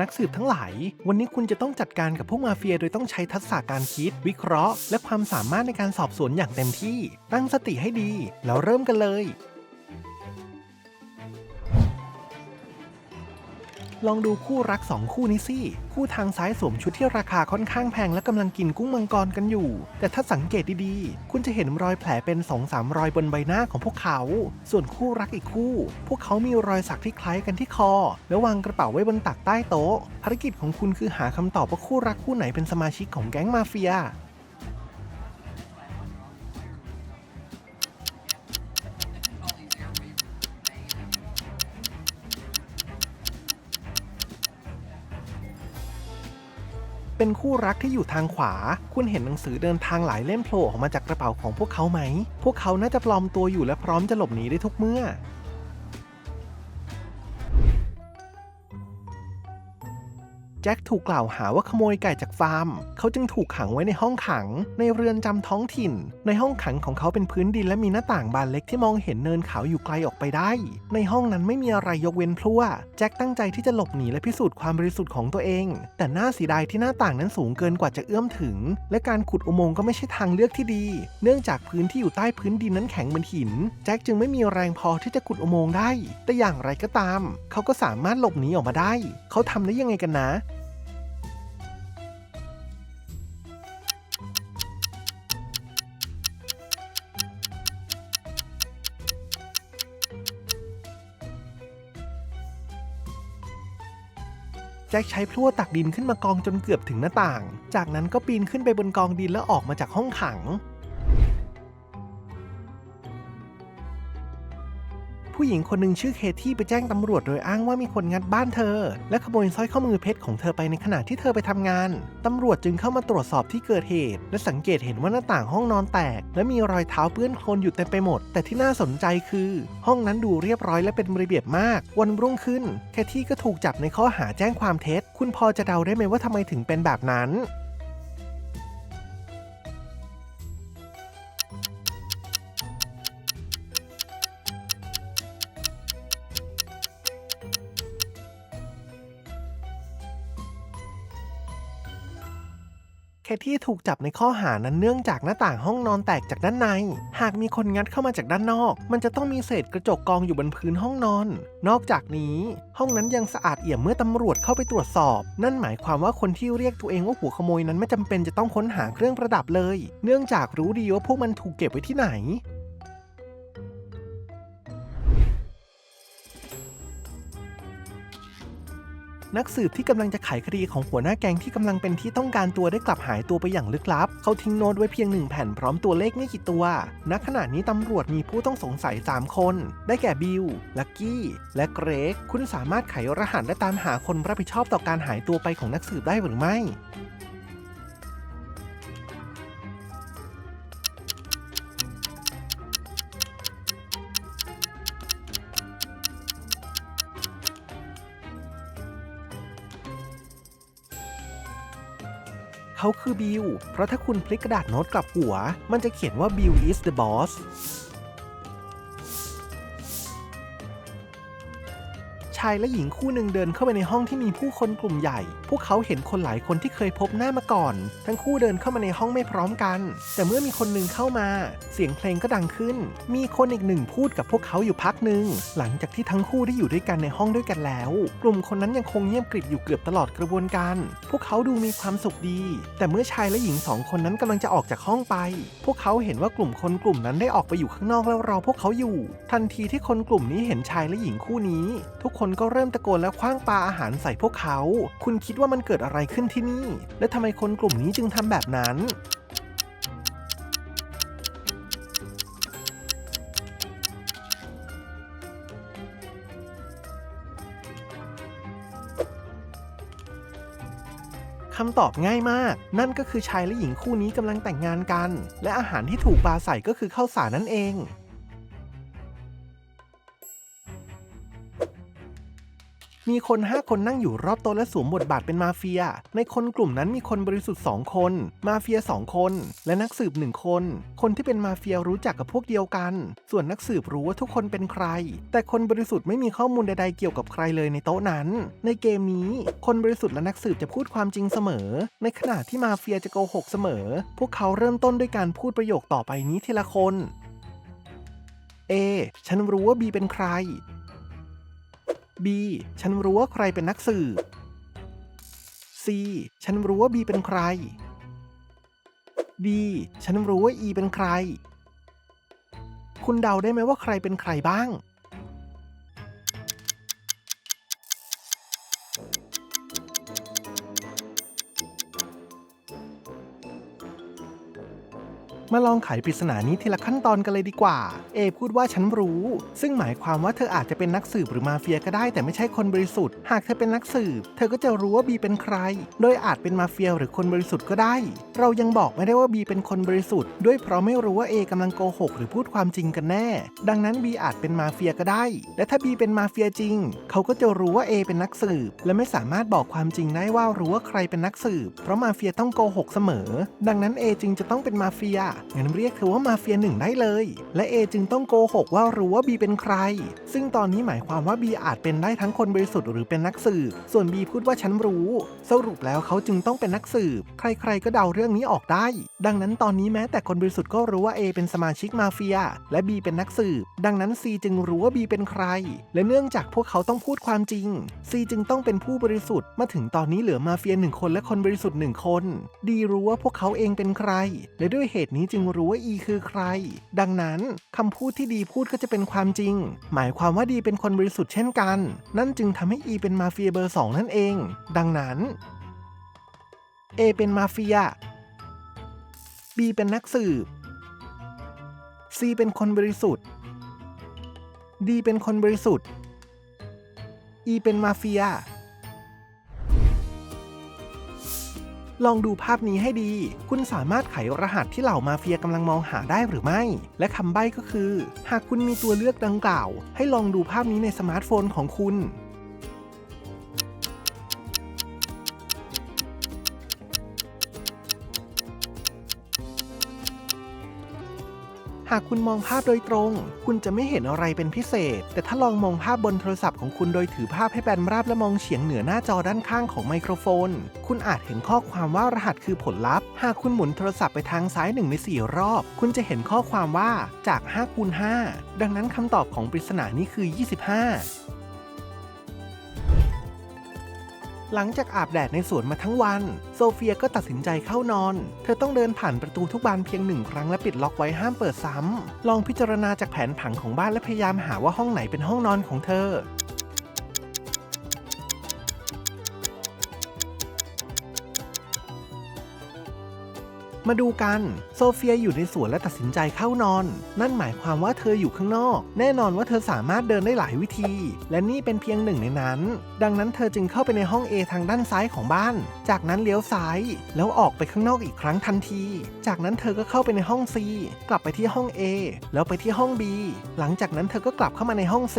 นักสืบทั้งหลาย วันนี้คุณจะต้องจัดการกับพวกมาเฟียโดยต้องใช้ทักษะการคิด วิเคราะห์ และความสามารถในการสอบสวนอย่างเต็มที่ ตั้งสติให้ดี แล้วเริ่มกันเลย ลองดูคู่รักสองคู่นี้สิ คู่ทางซ้ายสวมชุดที่ราคาค่อนข้างแพงและกำลังกินกุ้งมังกรกันอยู่ แต่ถ้าสังเกตดีๆ คุณจะเห็นรอยแผลเป็น2อสามรอยบนใบหน้าของพวกเขา ส่วนคู่รักอีกคู่ พวกเขามีรอยสักที่คล้ายกันที่คอ และวางกระเป๋าไว้บนตักใต้โต๊ะ ภารกิจของคุณคือหาคำตอบว่าคู่รักคู่ไหนเป็นสมาชิกของแก๊งมาเฟีย เป็นคู่รักที่อยู่ทางขวา คุณเห็นหนังสือเดินทางหลายเล่มโผล่ออกมาจากกระเป๋าของพวกเขาไหม พวกเขาน่าจะปลอมตัวอยู่และพร้อมจะหลบหนีได้ทุกเมื่อ แจ็คถูกกล่าวหาว่าขโมยไก่จากฟาร์ม เขาจึงถูกขังไว้ในห้องขัง ในเรือนจำท้องถิ่น ในห้องขังของเขาเป็นพื้นดินและมีหน้าต่างบานเล็กที่มองเห็นเนินเขาอยู่ไกลออกไปได้ ในห้องนั้นไม่มีอะไรยกเว้นพลั่วแจ็คตั้งใจที่จะหลบหนีและพิสูจน์ความบริสุทธิ์ของตัวเอง แต่น่าเสียดายที่หน้าต่างนั้นสูงเกินกว่าจะเอื้อมถึง และการขุดอุโมงค์ก็ไม่ใช่ทางเลือกที่ดี เนื่องจากพื้นที่อยู่ใต้พื้นดินนั้นแข็งเหมือนหิน แจ็คจึงไม่มีแรงพอที่จะขุดอุโมงค์ได้ แต่อย่างไรก็ตาม เขาก็สามารถหลบหนีออกมาได้ เขาทำได้ยังไงกันนะ แจ็คใช้พลั่วตักดินขึ้นมากองจนเกือบถึงหน้าต่าง จากนั้นก็ปีนขึ้นไปบนกองดินแล้วออกมาจากห้องขัง ผู้หญิงคนหนึ่งชื่อเคที่ไปแจ้งตำรวจโดยอ้างว่ามีคนงัดบ้านเธอ และขโมยสร้อยข้อมือเพชรของเธอไปในขณะที่เธอไปทำงาน ตำรวจจึงเข้ามาตรวจสอบที่เกิดเหตุ และสังเกตเห็นว่าหน้าต่างห้องนอนแตก และมีรอยเท้าเปื้อนโคลนอยู่เต็มไปหมด แต่ที่น่าสนใจคือ ห้องนั้นดูเรียบร้อยและเป็นระเบียบมาก วันรุ่งขึ้น แคที่ก็ถูกจับในข้อหาแจ้งความเท็จ คุณพอจะเดาได้ไหมว่าทำไมถึงเป็นแบบนั้น ค่ที่ถูกจับในข้อหานั้นเนื่องจากหน้าต่างห้องนอนแตกจากด้านใน หากมีคนงัดเข้ามาจากด้านนอก มันจะต้องมีเศษกระจกกองอยู่บนพื้นห้องนอน นอกจากนี้ ห้องนั้นยังสะอาดเอี่ยมเมื่อตำรวจเข้าไปตรวจสอบ นั่นหมายความว่าคนที่เรียกตัวเองว่าหัวขโมยนั้นไม่จำเป็นจะต้องค้นหาเครื่องประดับเลย เนื่องจากรู้ดีว่าพวกมันถูกเก็บไว้ที่ไหน นักสืบที่กำลังจะไขคดีของหัวหน้าแก๊งที่กำลังเป็นที่ต้องการตัวได้กลับหายตัวไปอย่างลึกลับ เขาทิ้งโน้ตไว้เพียงหนึ่งแผ่นพร้อมตัวเลขไม่กี่ตัว ณ ขณะนี้ตำรวจมีผู้ต้องสงสัย 3 คน ได้แก่บิล ลักกี้ และเกรก คุณสามารถไขรหัสและตามหาคนรับผิดชอบต่อการหายตัวไปของนักสืบได้หรือไม่ เขาคือบิล เพราะถ้าคุณพลิกกระดาษโน้ตกลับหัว มันจะเขียนว่า Bill is the boss ชายและหญิงคู่หนึ่งเดินเข้าไปในห้องที่มีผู้คนกลุ่มใหญ่ พวกเขาเห็นคนหลายคนที่เคยพบหน้ามาก่อน ทั้งคู่เดินเข้ามาในห้องไม่พร้อมกัน แต่เมื่อมีคนหนึ่งเข้ามา เสียงเพลงก็ดังขึ้น มีคนอีกหนึ่งพูดกับพวกเขาอยู่พักหนึ่งหลังจากที่ทั้งคู่ได้อยู่ด้วยกันในห้องด้วยกันแล้ว กลุ่มคนนั้นยังคงเงียบกริบอยู่เกือบตลอดกระบวนการ พวกเขาดูมีความสุขดี แต่เมื่อชายและหญิงสองคนนั้นกำลังจะออกจากห้องไป พวกเขาเห็นว่ากลุ่มคนกลุ่มนั้นได้ออกไปอยู่ข้างนอกแล้วรอพวกเขาอยู่ ทันทีที่คนกลุ่มนี้เห็นชายและหญิงคู่นี้ ทุกคนก็เริ่มตะโกนและคว้างปาอาหารใส่พวกเขา คุณคิดว่ามันเกิดอะไรขึ้นที่นี่ และทำไมคนกลุ่มนี้จึงทำแบบนั้นคำตอบง่ายมาก นั่นก็คือชายและหญิงคู่นี้กำลังแต่งงานกัน และอาหารที่ถูกปาใส่ก็คือข้าวสารนั่นเอง มีคน 5 คนนั่งอยู่รอบโต๊ะและสวมบทบาทเป็นมาเฟีย ในคนกลุ่มนั้นมีคนบริสุทธิ์ 2 คน มาเฟีย 2 คน และนักสืบ 1 คน คนที่เป็นมาเฟียรู้จักกับพวกเดียวกัน ส่วนนักสืบรู้ว่าทุกคนเป็นใคร แต่คนบริสุทธิ์ไม่มีข้อมูลใดๆเกี่ยวกับใครเลยในโต๊ะนั้น ในเกมนี้ คนบริสุทธิ์และนักสืบจะพูดความจริงเสมอ ในขณะที่มาเฟียจะโกหกเสมอ พวกเขาเริ่มต้นด้วยการพูดประโยคต่อไปนี้ทีละคน A ฉันรู้ว่า B เป็นใคร B ฉันรู้ว่าใครเป็นนักสืบ C ฉันรู้ว่า B เป็นใคร D ฉันรู้ว่า E เป็นใคร คุณเดาได้ไหมว่าใครเป็นใครบ้าง มาลองไขปริศนานี้ทีละขั้นตอนกันเลยดีกว่า เอพูดว่าฉันรู้ ซึ่งหมายความว่าเธออาจจะเป็นนักสืบหรือมาเฟียก็ได้ แต่ไม่ใช่คนบริสุทธิ์ หากเธอเป็นนักสืบ เธอก็จะรู้ว่าบีเป็นใคร โดยอาจเป็นมาเฟียหรือคนบริสุทธิ์ก็ได้ เรายังบอกไม่ได้ว่าบีเป็นคนบริสุทธิ์ ด้วยเพราะไม่รู้ว่าเอกำลังโกหกหรือพูดความจริงกันแน่ ดังนั้นบีอาจเป็นมาเฟียก็ได้ และถ้าบีเป็นมาเฟียจริง เขาก็จะรู้ว่าเอเป็นนักสืบ และไม่สามารถบอกความจริงได้ว่ารู้ว่าใครเป็นนักสืบ เพราะมาเฟียต้องโกหกเสมอ ดังนั้นเอจึงจะต้องเป็นมาเฟียงั้นเรียกเธอว่ามาเฟียหนึ่งได้เลย และเอจึงต้องโกหกว่ารู้ว่าบีเป็นใคร ซึ่งตอนนี้หมายความว่าบีอาจเป็นได้ทั้งคนบริสุทธิ์หรือเป็นนักสืบ ส่วนบีพูดว่าฉันรู้ สรุปแล้วเขาจึงต้องเป็นนักสืบ ใครๆก็เดาเรื่องนี้ออกได้ ดังนั้นตอนนี้แม้แต่คนบริสุทธิ์ก็รู้ว่า A เป็นสมาชิกมาเฟีย และ B เป็นนักสืบ ดังนั้น C จึงรู้ว่า B เป็นใคร และเนื่องจากพวกเขาต้องพูดความจริง C จึงต้องเป็นผู้บริสุทธิ์ มาถึงตอนนี้เหลือมาเฟียหนึ่งคนและคนบริสุทธิ์หนึ่งคน D รู้ว่าพวกเขาเองเป็นใคร และด้วยเหตุนี้จึงรู้ว่า E คือใคร ดังนั้นคำพูดที่ดีพูดก็จะเป็นความจริง หมายความว่าดีเป็นคนบริสุทธิ์เช่นกัน นั่นจึงทำให้ E เป็นมาเฟียเบอร์สองนั่นเอง ดังนั้น A เป็นมาเฟีย B เป็นนักสืบ C เป็นคนบริสุทธิ์ D เป็นคนบริสุทธิ์ E เป็นมาเฟีย ลองดูภาพนี้ให้ดี คุณสามารถไขรหัสที่เหล่ามาเฟียกำลังมองหาได้หรือไม่ และคำใบ้ก็คือ หากคุณมีตัวเลือกดังกล่าว ให้ลองดูภาพนี้ในสมาร์ทโฟนของคุณ หากคุณมองภาพโดยตรง คุณจะไม่เห็นอะไรเป็นพิเศษ แต่ถ้าลองมองภาพบนโทรศัพท์ของคุณโดยถือภาพให้แบนราบและมองเฉียงเหนือหน้าจอด้านข้างของไมโครโฟน คุณอาจเห็นข้อความว่ารหัสคือผลลัพธ์ หากคุณหมุนโทรศัพท์ไปทางซ้ายหนึ่งใน 4 รอบ คุณจะเห็นข้อความว่าจาก5คูณ5ดังนั้นคำตอบของปริศนานี้คือ 25 หลังจากอาบแดดในสวนมาทั้งวัน โซเฟียก็ตัดสินใจเข้านอน เธอต้องเดินผ่านประตูทุกบานเพียงหนึ่งครั้งและปิดล็อกไว้ห้ามเปิดซ้ำลองพิจารณาจากแผนผังของบ้านและพยายามหาว่าห้องไหนเป็นห้องนอนของเธอ มาดูกัน โซเฟียอยู่ในสวนและตัดสินใจเข้านอน นั่นหมายความว่าเธออยู่ข้างนอก แน่นอนว่าเธอสามารถเดินได้หลายวิธี และนี่เป็นเพียงหนึ่งในนั้น ดังนั้นเธอจึงเข้าไปในห้อง A ทางด้านซ้ายของบ้าน จากนั้นเลี้ยวซ้าย แล้วออกไปข้างนอกอีกครั้งทันที จากนั้นเธอก็เข้าไปในห้อง C กลับไปที่ห้อง A แล้วไปที่ห้อง B หลังจากนั้นเธอก็กลับเข้ามาในห้อง C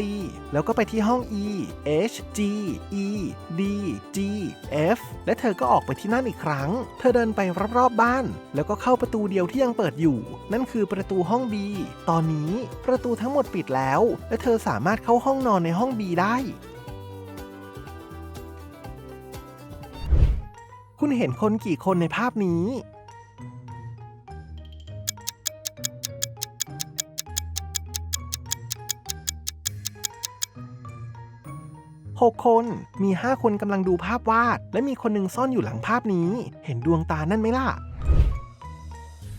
แล้วก็ไปที่ห้อง E H G E D G F และเธอก็ออกไปที่นั่นอีกครั้ง เธอเดินไปรอบๆบ้านแล้วก็เข้าประตูเดียวที่ยังเปิดอยู่ นั่นคือประตูห้อง B ตอนนี้ประตูทั้งหมดปิดแล้ว และเธอสามารถเข้าห้องนอนในห้อง B ได้ คุณเห็นคนกี่คนในภาพนี้ 6 คน มี 5 คนกำลังดูภาพวาด และมีคนหนึ่งซ่อนอยู่หลังภาพนี้ เห็นดวงตานั่นไหมล่ะ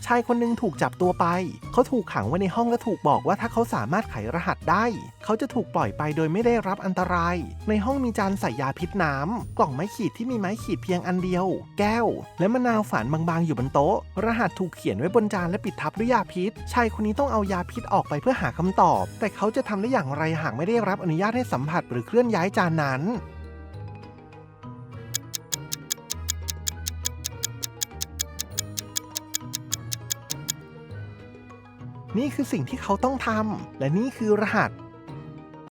ชายคนหนึ่งถูกจับตัวไป เขาถูกขังไว้ในห้องและถูกบอกว่าถ้าเขาสามารถไขรหัสได้ เขาจะถูกปล่อยไปโดยไม่ได้รับอันตราย ในห้องมีจานใส่ยาพิษน้ำ กล่องไม้ขีดที่มีไม้ขีดเพียงอันเดียว แก้ว และมะนาวฝานบางๆอยู่บนโต๊ะ รหัสถูกเขียนไว้บนจานและปิดทับด้วยยาพิษ ชายคนนี้ต้องเอายาพิษออกไปเพื่อหาคำตอบ แต่เขาจะทำได้อย่างไรหากไม่ได้รับอนุญาตให้สัมผัสหรือเคลื่อนย้ายจานนั้น นี่คือสิ่งที่เขาต้องทำและนี่คือรหัส